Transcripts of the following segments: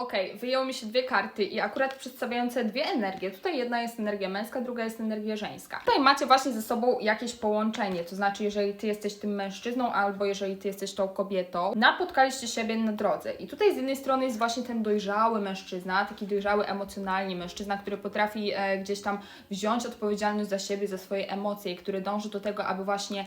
Okej, wyjęły mi się dwie karty i akurat przedstawiające dwie energie. Tutaj jedna jest energia męska, druga jest energia żeńska. Tutaj macie właśnie ze sobą jakieś połączenie, to znaczy jeżeli ty jesteś tym mężczyzną albo jeżeli ty jesteś tą kobietą, napotkaliście siebie na drodze. I tutaj z jednej strony jest właśnie ten dojrzały mężczyzna, taki dojrzały emocjonalnie mężczyzna, który potrafi e, gdzieś tam wziąć odpowiedzialność za siebie, za swoje emocje i który dąży do tego, aby właśnie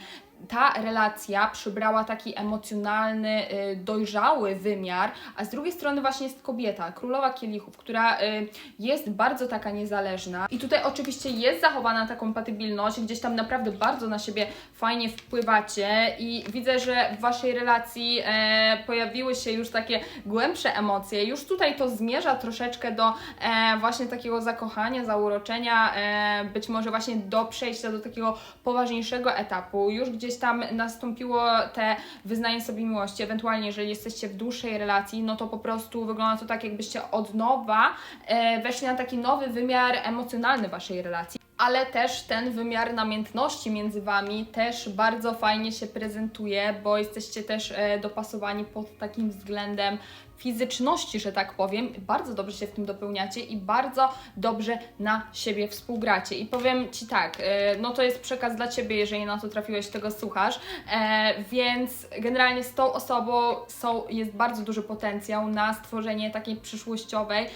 ta relacja przybrała taki emocjonalny, y, dojrzały wymiar, a z drugiej strony właśnie jest kobieta, królowa kielichów, która y, jest bardzo taka niezależna. I tutaj oczywiście jest zachowana ta kompatybilność, gdzieś tam naprawdę bardzo na siebie fajnie wpływacie i widzę, że w Waszej relacji e, pojawiły się już takie głębsze emocje, już tutaj to zmierza troszeczkę do e, właśnie takiego zakochania, zauroczenia, e, być może właśnie do przejścia do takiego poważniejszego etapu, już gdzieś tam nastąpiło te wyznanie sobie miłości, ewentualnie jeżeli jesteście w dłuższej relacji, no to po prostu wygląda to tak, jakbyście od nowa e, weszli na taki nowy wymiar emocjonalny waszej relacji. Ale też ten wymiar namiętności między wami też bardzo fajnie się prezentuje, bo jesteście też e, dopasowani pod takim względem fizyczności, że tak powiem. Bardzo dobrze się w tym dopełniacie i bardzo dobrze na siebie współgracie. I powiem Ci tak, e, no to jest przekaz dla Ciebie, jeżeli na to trafiłeś, tego słuchasz, e, więc generalnie z tą osobą są, jest bardzo duży potencjał na stworzenie takiej przyszłościowej,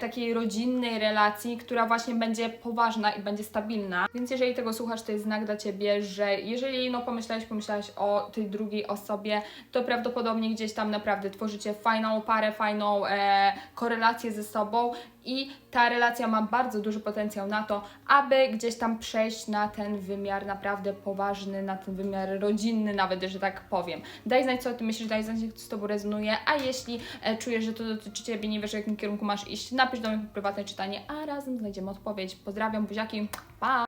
takiej rodzinnej relacji, która właśnie będzie poważna i będzie stabilna. Więc jeżeli tego słuchasz, to jest znak dla Ciebie, że jeżeli no pomyślałeś, pomyślałaś o tej drugiej osobie, to prawdopodobnie gdzieś tam naprawdę tworzycie fajną parę, fajną e, korelację ze sobą i ta relacja ma bardzo duży potencjał na to, aby gdzieś tam przejść na ten wymiar naprawdę poważny, na ten wymiar rodzinny nawet, że tak powiem. Daj znać, co o tym myślisz, daj znać, to z Tobą rezonuje, a jeśli e, czujesz, że to dotyczy Ciebie, nie wiesz, w jakim kierunku masz iść, napisz do mnie prywatne czytanie, a razem znajdziemy odpowiedź. Pozdrawiam, buziaki, 抱